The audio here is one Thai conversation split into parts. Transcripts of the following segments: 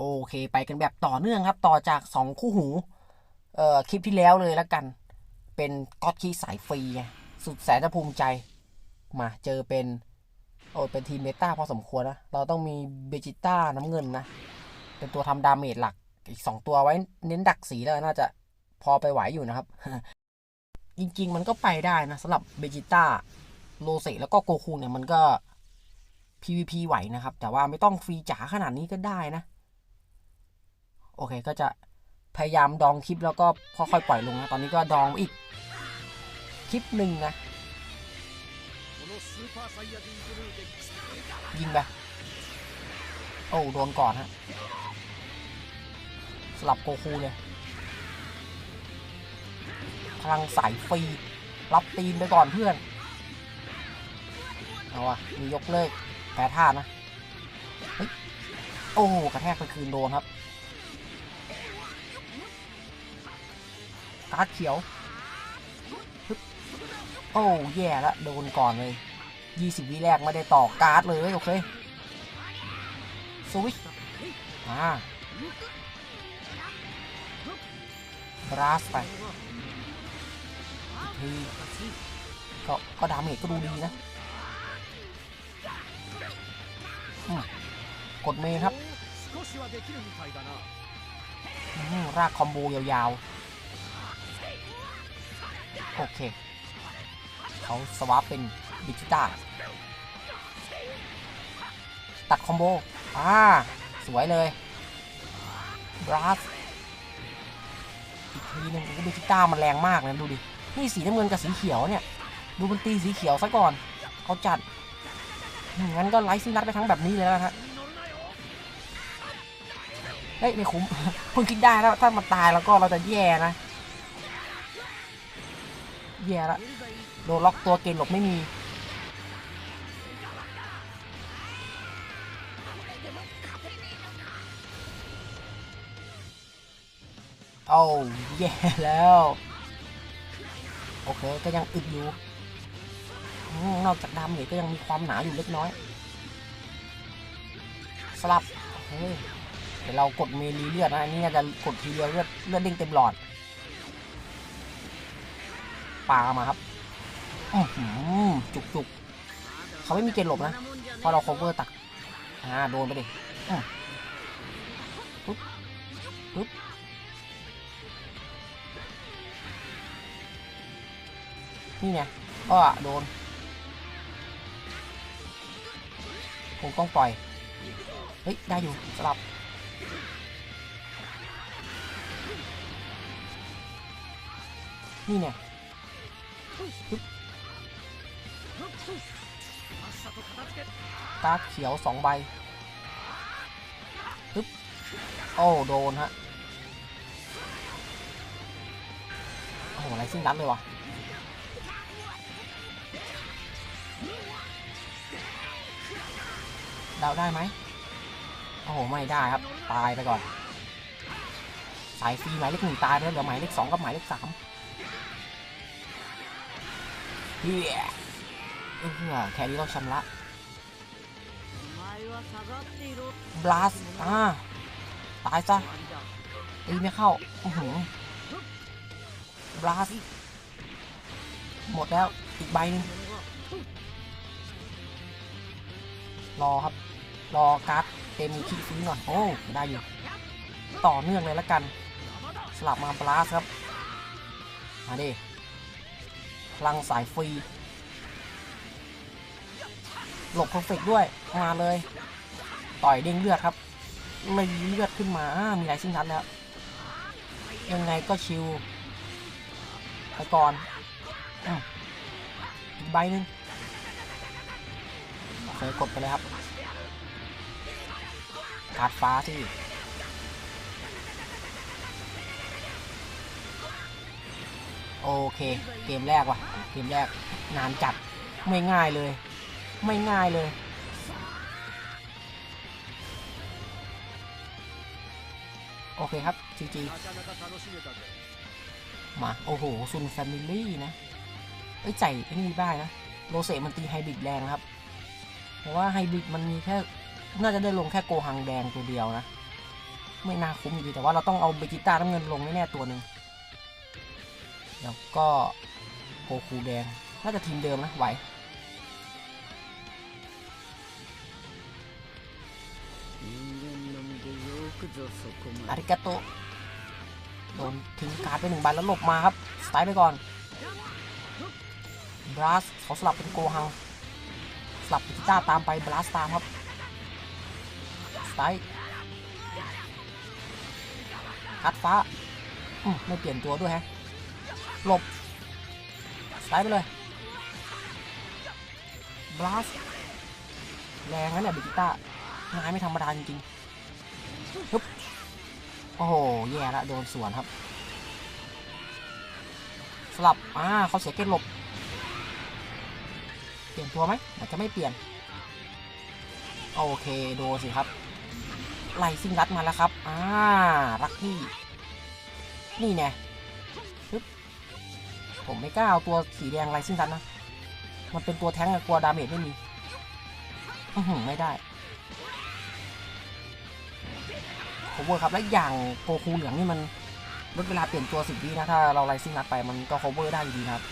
โอเค ไปกันแบบต่อเนื่องครับ ต่อจากสองคู่หูเอ่อคลิปที่แล้วเลยแล้วกัน เป็นก็อดคีสายฟรีไงสุดแสนจะภูมิใจ มาเจอเป็น โอ้เป็นทีมเมตาพอสมควรนะ เราต้องมีเบจิต้าน้ำเงินนะ เป็นตัวทำดาเมจหลักอีกสองตัวไว้เน้นดักสีแล้วน่าจะพอไปไหวอยู่นะครับ จริง ๆ มันก็ไปได้นะสำหรับเบจิต้าโลเซแล้วก็โกคูเนี่ยมันก็ PVP ไหวนะครับ แต่ว่าไม่ต้องฟรีจ๋าขนาดนี้ก็ได้นะ โอเคก็จะพยายามดองคลิปแล้วก็ค่อยๆปล่อยลงนะ ตอนนี้ก็ดองอีกคลิปหนึ่งนะ ยิงไป โอ้โดนก่อนฮะ สลับโกคูเลย พลังสายฟรี รับตีนไปก่อนเพื่อน เอาวะมียกเลิกแพ้ท่านะเฮ้โอ้กระแทกไปคืนโดนครับ การ์ดเขียวโอ้แย่ละโดนก่อนเลย 20 วิแรกไม่ได้ต่อการ์ดเลยโอเคสวิชอ่าบราสไปอีกทีก็ก็ดาเมจก็ดูดีนะกดเมนครับรากคอมโบยาวๆ โอเคเขาสวาปเป็นดิจิต้าตัดคอมโบ อ่า สวยเลยบราสอีกทีหนึงโอ้โหดิจิต้ามันแรงมากเลยดูดิ นี่สีน้ำเงินกับสีเขียวเนี่ย ดูมันตีสีเขียวซะก่อนเขาจัด งั้นก็ไลฟ์ซินัดไปทั้งแบบนี้เลยแล้วนะฮะเฮ้ยไม่คุ้มเพิ่งคิดได้แล้วถ้ามันตายแล้วก็เราจะแย่นะ แย่ละโดนล็อกตัวเกณฑ์หลบไม่มี เอาแย่แล้ว โอเค ก็ยังอึดอยู่ นอกจากดำเนี่ยก็ยังมีความหนาอยู่เล็กน้อย สลับเฮ้ยเดี๋ยวเรากดเมลีเลือดนะ อันนี่จะกดทีเดียวเลือดเลือดเด้งเต็มหลอด ปามาครับอื้อหือจุกจุกๆเขาไม่มีเกณฑ์หลบนะเพราะเรา cover ตัก อ่า โดนไปดิอื้อปึ๊บปึ๊บนี่ไงก็โดนคงต้องปล่อย เฮ้ย ได้อยู่สลับนี่ไง การ์ดเขียวสองใบปึ๊บโอ้โดนฮะ โอ้โหอะไรซิ่งดันเลยวะเดาได้ไหมโอ้โห ไม่ได้ครับ ตายไปก่อน สายฟรีหมายเลขหนึ่งตายไปแล้วเหลือหมายเลขสองกับหมายเลขสาม เฮียเออแค่นี้ต้องชำระบลัสอ่าตายซะตีไม่เข้าอือหือบลัสหมดแล้ว อีกใบหนึง รอครับ รอการ์ดเต็มคีฟรีหน่อย โอ้ ได้อยู่ ต่อเนื่องเลยละกัน สลับมาบลัสครับ มาดิ พลังสายฟรี หลบเพอร์เฟกด้วย มาเลย ต่อยเด้งเลือดครับ ไม่มีเลือดขึ้นมาอ่ามีไรซิ่งทันแล้ว ยังไงก็ชิวไปก่อนอีกใบหนึ่งโอเคกดไปเลยครับการ์ดฟ้าที่ โอเค เกมแรกว่ะ เกมแรกนานจัด ไม่ง่ายเลย ไม่ง่ายเลย โอเคครับจีจีมา โอ้โห ซุนแฟมิลี่นะเอ้ใจไอ้นี่ได้นะ โรเซมันตีไฮบริดแรงครับ เพราะว่าไฮบริดมันมีแค่ น่าจะได้ลงแค่โกหังแดงตัวเดียวนะ ไม่น่าคุ้มอยู่ดีแต่ว่าเราต้องเอาเบจิต้าน้ำเงินลงแน่ๆตัวหนึ่ง แล้วก็โกคูแดง น่าจะทีมเดิมนะไหวอาริกาโตะโดนทิ้งการ์ดไปหนึ่งใบแล้วหลบมาครับ สไตล์ไปก่อนบลัสเขาสลับเป็นโกฮัง สลับพิต้าตามไปบลัสตามครับ สไตล์คัดฟ้าอืมไม่เปลี่ยนตัวด้วยแฮะ หลบสไตล์ไปเลยบลัสแรงนะเนี่ยบิกิต้างานไม่ธรรมดาจริงๆฮึบโอ้โห แย่ละโดนสวนครับ สลับ อ่าเขาเสียเกตหลบ เปลี่ยนตัวไหมอาจจะไม่เปลี่ยน โอเค โดนสิครับ ไล่ซิงรัดมาแล้วครับ อ่า รักพี่ นี่แน่ฮึบ ผมไม่กล้าเอาตัวสีแดงไล่ซิงรัดนะ มันเป็นตัวแท้งกลัวดาเมจไม่มีอื้อหือไม่ได้โคเวอร์ครับและอย่างโกคูเหลืองนี่มันลดเวลาเปลี่ยนตัวสิบวินะถ้าเราไลซิ่งนัดไปมันก็โคเวอร์ได้อยู่ดีครับ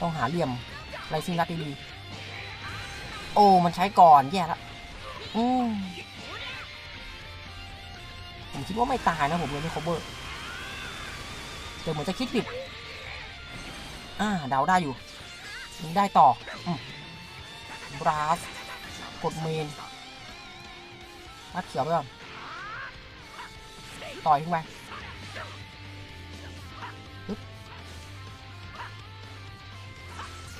ต้องหาเหลี่ยมไลซิ่งนัดดีๆโอ้มันใช้ก่อนแย่ละอืมผมคิดว่าไม่ตายนะผมเลยไม่โคเวอร์แต่เหมือนจะคิดผิด อ่าเดาได้อยู่ยังได้ต่อบราสกดเมนมัดเขียวไปก่อนต่อยขึ้นไป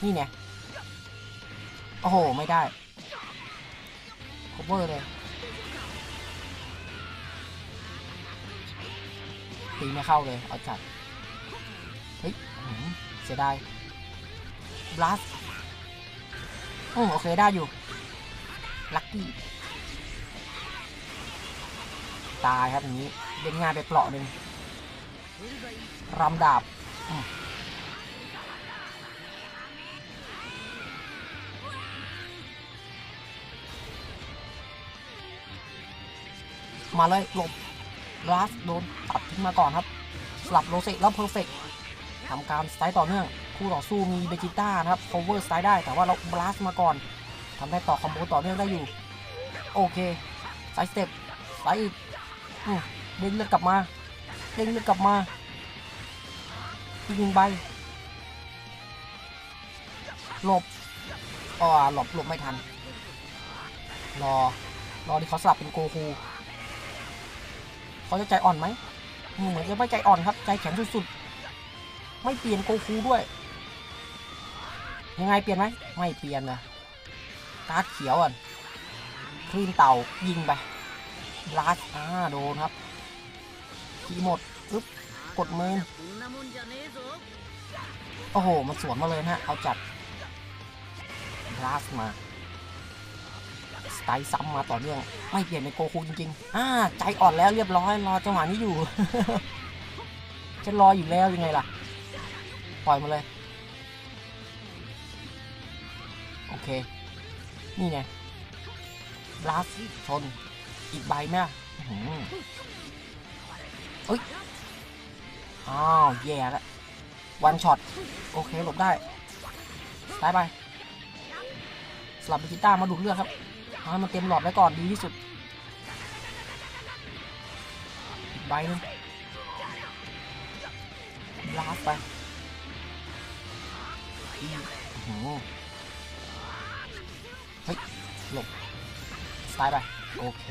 นี่ไงโอ้โห ไม่ได้ c o เ e อร์เลยตีไม่เข้าเลย เอาจัด เฮ้ย เสียดายบลัสอืมโอเคได้อยู่ ลัคกี้ ตายครับอย่างนี้เล่นง่ายไปเปลาะหนึ่งรำดาบมาเลยหลบลาสโดนตัดทิ้งมาก่อนครับ สลับโรเซแล้วเพอร์เฟก ทำการสไตล์ต่อเนื่อง คู่ต่อสู้มีเบจิต้านะครับโคเวอร์สไตล์ได้ แต่ว่าเราบลัสมาก่อนทำได้ต่อคอมโบต่อเนื่องได้อยู่ โอเคสไซสเต็ปไซอีกเด้งเลือดกลับมาเด้งเลือดกลับมาอีกหนึ่งใบหลบอ๋อหลบหลบไม่ทัน รอ รอที่เขาสลับเป็นโกคูเขาจะใจอ่อนไหมอืมเหมือนจะไม่ใจอ่อนครับ ใจแข็งสุดๆ ไม่เปลี่ยนโกคูด้วย ยังไงเปลี่ยนไหมไม่เปลี่ยนนะการ์ดเขียวอะคลื่นเต่ายิงไปลาสอ่าโดนครับทีหมดปึ๊บกดมือโอ้โห มันสวนมาเลยนะฮะเอาจัดลาสมาสไตล์ซ้ำมาต่อเนื่อง ไม่เปลี่ยนเป็นโกคูจริงๆ อ่า ใจอ่อนแล้วเรียบร้อย รอจังหวะนี้อยู่ จะรออยู่แล้วยังไงล่ะ ปล่อยมาเลย โอเค นี่ไงลาสชน อีกใบไหมอะอื้อหือเอ้ย อ้าว แย่ละวันช็อต โอเค หลบได้ซ้ายไป สลับเบจิต้ามาดูดเลือดครับเอาให้มันเต็มหลอดไว้ก่อนดีที่สุดอีกใบหนึงลาสไป อีอื้อหือเฮ้ยหลบสไตล์ไป โอเค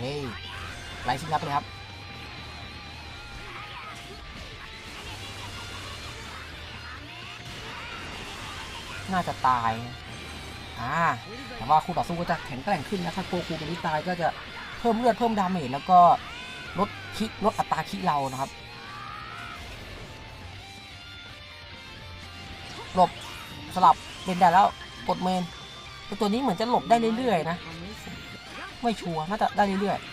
ไล่ชิงรับไปเลยครับ น่าจะตาย อ่า แต่ว่าคู่ต่อสู้ก็จะแข็งแกร่งขึ้นนะถ้าโกคูเป็นที่ตายก็จะเพิ่มเลือดเพิ่มดาเมจแล้วก็ลดคิลดอัตราคิเรานะครับหลบ สลับเล่นได้แล้วกดเมนต,ตัวนี้เหมือนจะหลบได้เรื่อยๆนะ ไม่ชัวร์น่าจะได้เรื่อยๆ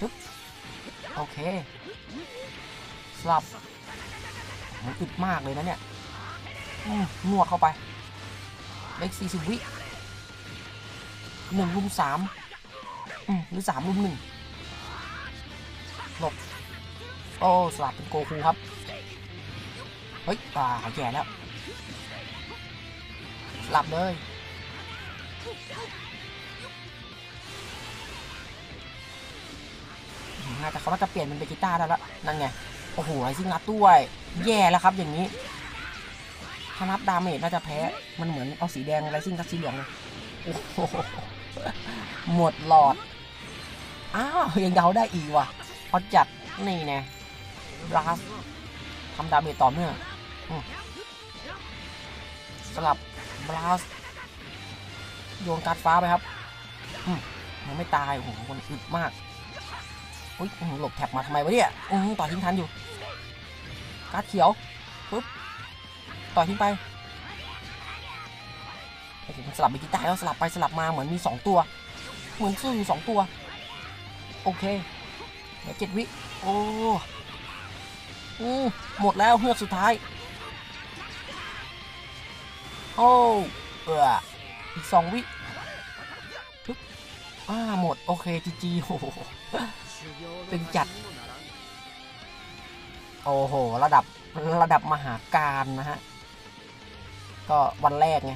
ปึ๊บโอเคสลับมันอึดมากเลยนะเนี่ยนวดเข้าไปเล็กสี่สิบวิหนึ่งลุมสามอืมหรือสามลุมหนึ่งหลบ โอ้สลับเป็นโกคูครับ เฮ้ยอ่าแย่แล้วสลับเลย น่าจะเขาน่าจะเปลี่ยนเป็นเบจิต้าได้แล้ว นั่นไง โอ้โหไรซิ่งนัดด้วย แย่แล้วครับอย่างนี้ ถ้านับดาเมจน่าจะแพ้ มันเหมือนเอาสีแดงไรซิ่งทับสีเหลืองเลยโอ้โหหมดหลอด อ้าว ยังเดาได้อีกว่ะพอจัดนี่แน่ บลัสทำดาเมจต่อเนื่องสลับบลัสโยนการฟ้าไปครับยังไม่ตายโอ้โหมันอึดมากอุ้ยอื้อหือหลบแท็บมาทำไมวะเนี่ยต่อทิ้งทันอยู่การ์ดเขียวปึ๊บต่อทิ้งไปโอ้โหมันสลับไปกีตาร์แล้วสลับไปสลับมาเหมือนมีสองตัว เหมือนสู้อยู่สองตัว โอเคเดี๋ยวเจ็ดวิ โอ้ อือหมดแล้วเฮือกสุดท้าย โอ้เอออีกสองวิปึ๊บอ่าหมด โอเคจีจีโอ้เป็นจัด โอ้โห ระดับระดับมหาการนะฮะ ก็วันแรกไง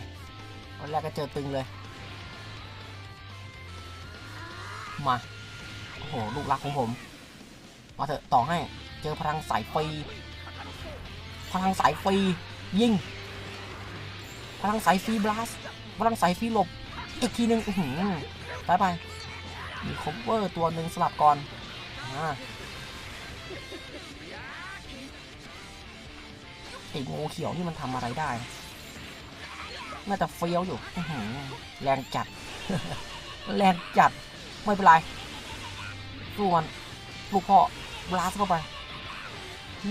วันแรกก็เจอตึงเลย มา โอ้โห ลูกรักของผม มาเถอะต่อให้ เจอพลังสายฟรีพลังสายฟรียิง พลังสายฟรีบลัสพลังสายฟรีหลบ อีกทีหนึ่งอือหือไปไปมีคอมเวอร์ตัวหนึ่งสลับก่อนอ่าไอ้งูเขียวนี่มันทำอะไรได้ น่าจะเฟี้ยวอยู่แรงจัด แรงจัด ไม่เป็นไรสู้มันลูกพ่อบลาสเข้าไป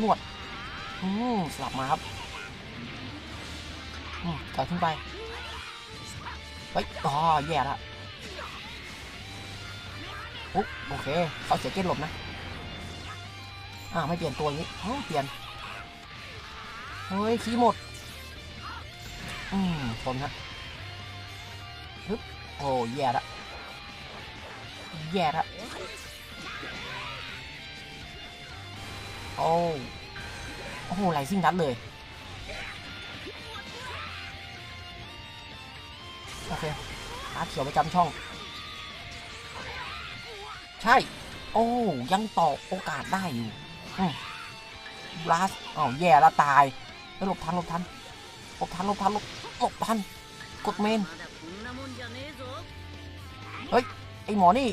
นวดอืมสลับมาครับอืมต่อขึ้นไปเฮ้ยอ๋อแย่ละอุ๊บโอเคเขาเสียเกตหลบนะอ่าไม่เปลี่ยนตัวงนี้อ๋อเปลี่ยนเฮ้ยขี้หมด อืมทนฮะฮึบโอ้แย่ละแย่ละ โอ้โอ้โหไหลซิ่งนัดเลย โอเคอาเขียวประจำช่อง ใช่ โอ้ยังต่อโอกาสได้อยู่บลัสอ้าวแย่แล้วตายหลบทันหลบทันหลบทันหลบทันหลบหลบทัน กดเมน เฮ้ย ไอหมอนี่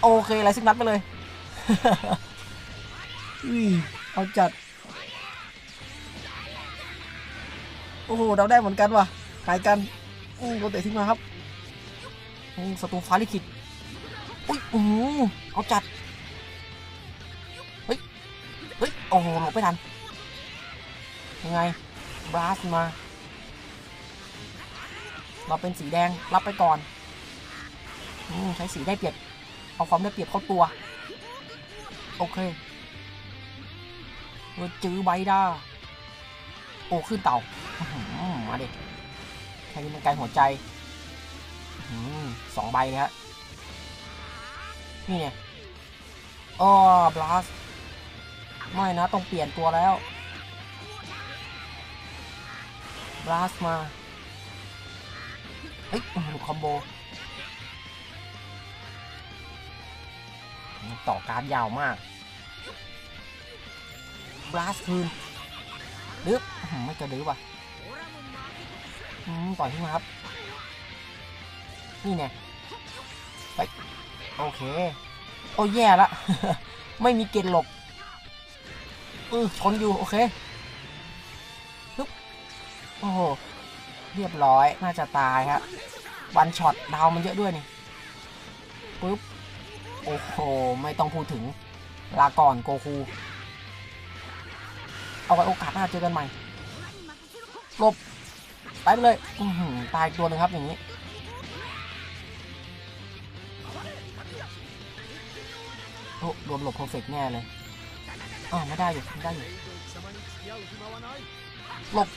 โอเคอะไรซึ่งนัดไปเลย อุ้ยเอาจัด โอ้โหเราได้เหมือนกันว่ะขายกันอืมโดนเตะทิ้งมาครับอืมศัตรูฟ้าลิขิตอุ้ยอือหือเอาจัด เฮ้ย เฮ้ย โอ้โหหลบไม่ทัน ยังไง บลัสมา เราเป็นสีแดง รับไปก่อนอใช้สีได้เปรียบ เอาความได้เปรียบเข้าตัว โอเค จื้อใบด้าโอ้ขึ้นเต่าอมาเด็กแค่นี้มันไกลหัวใจอสองใบเลยฮะนี่เนี่ยอ๋อบลัสไม่นะ ต้องเปลี่ยนตัวแล้วบลัสมาเฮ้ยคอมโบต่อการยาวมาก บลัสคืนดึบอื้อไม่กระดืบว่ะต่อยขึ้นมาครับ นี่ไงไปโอเค โอ้แย่ละ ไม่มีเกณฑ์หลบอือชนอยู่ โอเคปึ๊บโอ้โห เรียบร้อย น่าจะตายฮะวันช็อตดาวมันเยอะด้วยนี่ปึ๊บ โอ้โห ไม่ต้องพูดถึง ลาก่อนโกคู เอาไว้โอกาสหน้าเจอกันใหม่หลบไปไปเลยตายอีกตัวหนึ่งครับอย่างนี้โอ้โดนหลบเพอร์เฟกแน่เลยอ๋อไม่ได้อยู่ไม่ได้อยู่หลบ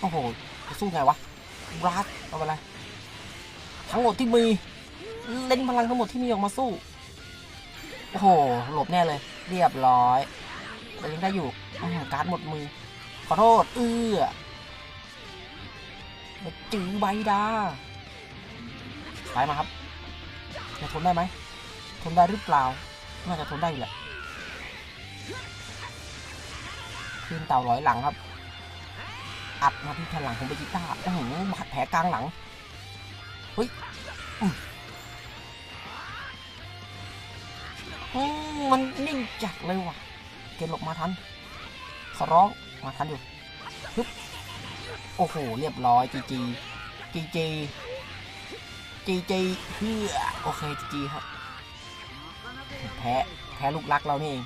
โอ้โหจะสู้ไงวะบลัสเอาไปเลยทั้งหมดที่มีเล่นพลังทั้งหมดที่มีออกมาสู้ โอ้โห หลบแน่เลย เรียบร้อย แต่ยังได้อยู่การ์ดหมดมือ ขอโทษ เอื้อจื้อใบดาไปมาครับจะทนได้ไหมทนได้หรือเปล่าน่าจะทนได้อยู่แหละขึ้นเต่าร้อยหลังครับ อัดมาที่แผ่นหลังของเบจิต้าโอ้โหบาดแผลกลางหลังเฮ้ยมันนิ่งจัดเลยว่ะ เกลหลบมาทันขอร้องมาทันอยู่ฮึบโอ้โห เรียบร้อยจีจีจีจีจีจีเพื่อโอเคจีจีครับ แพ้ แพ้ลูกรักเรานี่เอง